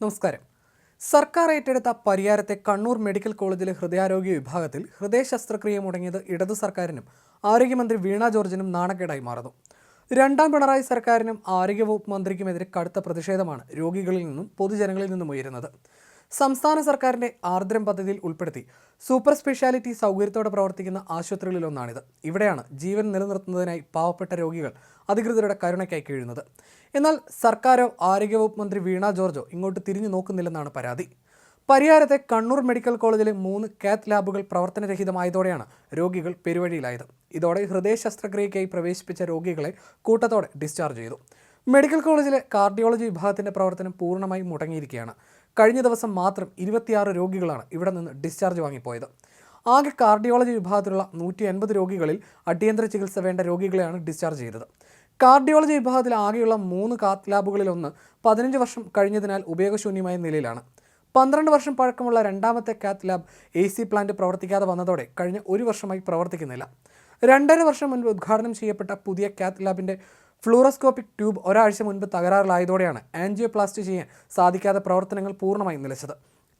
നമസ്കാരം. സർക്കാർ ഏറ്റെടുത്ത പരിയാരത്തെ കണ്ണൂർ മെഡിക്കൽ കോളേജിലെ ഹൃദയാരോഗ്യ വിഭാഗത്തിൽ ഹൃദയ ശസ്ത്രക്രിയ മുടങ്ങിയത് ഇടതു സർക്കാരിനും ആരോഗ്യമന്ത്രി വീണ ജോർജിനും നാണക്കേടായി മാറുന്നു. രണ്ടാം പിണറായി സർക്കാരിനും ആരോഗ്യവകുപ്പ് മന്ത്രിക്കുമെതിരെ കടുത്ത പ്രതിഷേധമാണ് രോഗികളിൽ നിന്നും പൊതുജനങ്ങളിൽ നിന്നും ഉയരുന്നത്. സംസ്ഥാന സർക്കാരിന്റെ ആർദ്രം പദ്ധതിയിൽ ഉൾപ്പെടുത്തി സൂപ്പർ സ്പെഷ്യാലിറ്റി സൗകര്യത്തോടെ പ്രവർത്തിക്കുന്ന ആശുപത്രികളിലൊന്നാണിത്. ഇവിടെയാണ് ജീവൻ നിലനിർത്തുന്നതിനായി പാവപ്പെട്ട രോഗികൾ അധികൃതരുടെ കരുണയ്ക്കായി കഴിയുന്നത്. എന്നാൽ സർക്കാരോ ആരോഗ്യവകുപ്പ് മന്ത്രി വീണ ജോർജോ ഇങ്ങോട്ട് തിരിഞ്ഞു നോക്കുന്നില്ലെന്നാണ് പരാതി. പരിയാരത്തെ കണ്ണൂർ മെഡിക്കൽ കോളേജിലെ മൂന്ന് കാത്ത് ലാബുകൾ പ്രവർത്തനരഹിതമായതോടെയാണ് രോഗികൾ പെരുവഴിയിലായത്. ഇതോടെ ഹൃദയ ശസ്ത്രക്രിയയ്ക്കായി പ്രവേശിപ്പിച്ച രോഗികളെ കൂട്ടത്തോടെ ഡിസ്ചാർജ് ചെയ്തു. മെഡിക്കൽ കോളേജിലെ കാർഡിയോളജി വിഭാഗത്തിന്റെ പ്രവർത്തനം പൂർണമായി മുടങ്ങിയിരിക്കുകയാണ്. കഴിഞ്ഞ ദിവസം മാത്രം ഇരുപത്തിയാറ് രോഗികളാണ് ഇവിടെ നിന്ന് ഡിസ്ചാർജ് വാങ്ങിപ്പോയത്. ആകെ കാർഡിയോളജി വിഭാഗത്തിലുള്ള നൂറ്റി അൻപത് രോഗികളിൽ അടിയന്തര ചികിത്സ വേണ്ട രോഗികളെയാണ് ഡിസ്ചാർജ് ചെയ്തത്. കാർഡിയോളജി വിഭാഗത്തിൽ ആകെയുള്ള മൂന്ന് കാത്ത് ലാബുകളിലൊന്ന് പതിനഞ്ച് വർഷം കഴിഞ്ഞതിനാൽ ഉപയോഗശൂന്യമായ നിലയിലാണ്. പന്ത്രണ്ട് വർഷം പഴക്കമുള്ള രണ്ടാമത്തെ cath lab A C plant പ്രവർത്തിക്കാതെ വന്നതോടെ കഴിഞ്ഞ ഒരു വർഷമായി പ്രവർത്തിക്കുന്നില്ല. രണ്ടര വർഷം മുൻപ് ഉദ്ഘാടനം ചെയ്യപ്പെട്ട പുതിയ കാത്ത് ലാബിന്റെ ഫ്ലൂറോസ്കോപ്പിക് ട്യൂബ് ഒരാഴ്ച മുൻപ് തകരാറിലായതോടെയാണ് ആൻജിയോപ്ലാസ്റ്റി ചെയ്യാൻ സാധിക്കാത്ത പ്രവർത്തനങ്ങൾ പൂർണമായും നിലച്ചത്.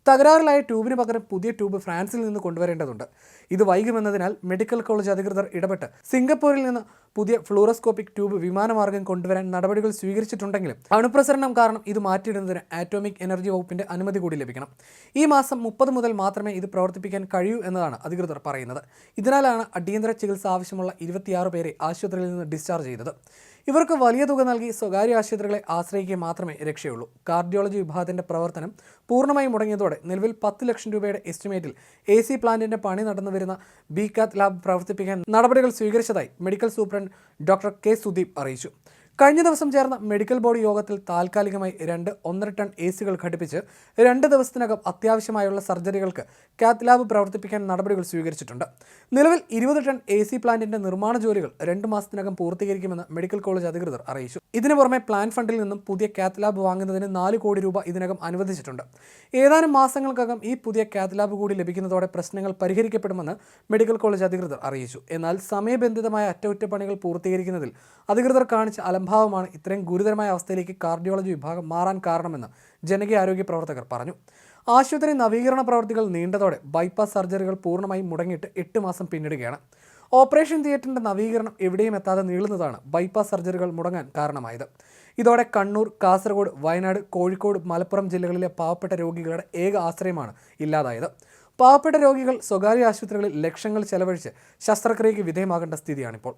തകരാറിലായ ട്യൂബിന് പകരം പുതിയ ട്യൂബ് ഫ്രാൻസിൽ നിന്ന് കൊണ്ടുവരേണ്ടതുണ്ട്. ഇത് വൈകുമെന്നതിനാൽ മെഡിക്കൽ കോളേജ് അധികൃതർ ഇടപെട്ട് സിംഗപ്പൂരിൽ നിന്ന് പുതിയ ഫ്ലൂറോസ്കോപ്പിക് ട്യൂബ് വിമാനമാർഗം കൊണ്ടുവരാൻ നടപടികൾ സ്വീകരിച്ചിട്ടുണ്ടെങ്കിലും അണുപ്രസരണം കാരണം ഇത് മാറ്റിയിടുന്നതിന് ആറ്റോമിക് എനർജി വകുപ്പിന്റെ അനുമതി കൂടി ലഭിക്കണം. ഈ മാസം മുപ്പത് മുതൽ മാത്രമേ ഇത് പ്രവർത്തിപ്പിക്കാൻ കഴിയൂ എന്നതാണ് അധികൃതർ പറയുന്നത്. ഇതിനാലാണ് അടിയന്തര ചികിത്സ ആവശ്യമുള്ള ഇരുപത്തിയാറ് പേരെ ആശുപത്രിയിൽ നിന്ന് ഡിസ്ചാർജ് ചെയ്തത്. ഇവർക്ക് വലിയ തുക നൽകി സ്വകാര്യ ആശുപത്രികളെ ആശ്രയിക്കുക മാത്രമേ രക്ഷയുള്ളൂ. കാർഡിയോളജി വിഭാഗത്തിന്റെ പ്രവർത്തനം പൂർണമായും മുടങ്ങിയതോടെ നിലവിൽ പത്ത് ലക്ഷം രൂപയുടെ എസ്റ്റിമേറ്റിൽ എ സി പ്ലാന്റിന്റെ പണി നടന്നു വരുന്ന ബി കാത്ത് ലാബ് പ്രവർത്തിപ്പിക്കാൻ നടപടികൾ സ്വീകരിച്ചതായി medical superintendent doctor K Sudeep അറിയിച്ചു. കഴിഞ്ഞ ദിവസം ചേർന്ന മെഡിക്കൽ ബോർഡ് യോഗത്തിൽ താൽക്കാലികമായി രണ്ട് ഒന്നര ടൺ എ സികൾ ഘടിപ്പിച്ച് രണ്ട് ദിവസത്തിനകം അത്യാവശ്യമായുള്ള സർജറികൾക്ക് കാത്ത് ലാബ് പ്രവർത്തിപ്പിക്കാൻ നടപടികൾ സ്വീകരിച്ചിട്ടുണ്ട്. നിലവിൽ ഇരുപത് ടൺ എ സി പ്ലാന്റിന്റെ നിർമ്മാണ ജോലികൾ രണ്ട് മാസത്തിനകം പൂർത്തീകരിക്കുമെന്ന് മെഡിക്കൽ കോളേജ് അധികൃതർ അറിയിച്ചു. ഇതിനു പുറമെ പ്ലാൻ ഫണ്ടിൽ നിന്നും പുതിയ കാത്ത് ലാബ് വാങ്ങുന്നതിന് നാല് കോടി രൂപ ഇതിനകം അനുവദിച്ചിട്ടുണ്ട്. ഏതാനും മാസങ്ങൾക്കകം ഈ പുതിയ കാത്ത് ലാബ് കൂടി ലഭിക്കുന്നതോടെ പ്രശ്നങ്ങൾ പരിഹരിക്കപ്പെടുമെന്ന് മെഡിക്കൽ കോളേജ് അധികൃതർ അറിയിച്ചു. എന്നാൽ സമയബന്ധിതമായ അറ്റകുറ്റപ്പണികൾ പൂർത്തീകരിക്കുന്നതിൽ അധികൃതർ കാണിച്ച അലംഭാവമാണ് ഇത്രയും ഗുരുതരമായ അവസ്ഥയിലേക്ക് കാർഡിയോളജി വിഭാഗം മാറാൻ കാരണമെന്ന് ജനകീയാരോഗ്യ പ്രവർത്തകർ പറഞ്ഞു. ആശുപത്രി നവീകരണ പ്രവർത്തികൾ നീണ്ടതോടെ ബൈപ്പാസ് സർജറികൾ പൂർണമായും മുടങ്ങിയിട്ട് എട്ട് മാസം പിന്നിടുകയാണ്. ഓപ്പറേഷൻ തിയേറ്ററിന്റെ നവീകരണം എവിടെയും എത്താതെ നീളുന്നതാണ് ബൈപ്പാസ് സർജറികൾ മുടങ്ങാൻ കാരണമായത്. ഇതോടെ കണ്ണൂർ കാസർഗോഡ് വയനാട് കോഴിക്കോട് മലപ്പുറം ജില്ലകളിലെ പാവപ്പെട്ട രോഗികളുടെ ഏക ആശ്രയമാണ് ഇല്ലാതായത്. പാവപ്പെട്ട രോഗികൾ സ്വകാര്യ ആശുപത്രികളിൽ ലക്ഷങ്ങൾ ചെലവഴിച്ച് ശസ്ത്രക്രിയയ്ക്ക് വിധേയമാകേണ്ട സ്ഥിതിയാണിപ്പോൾ.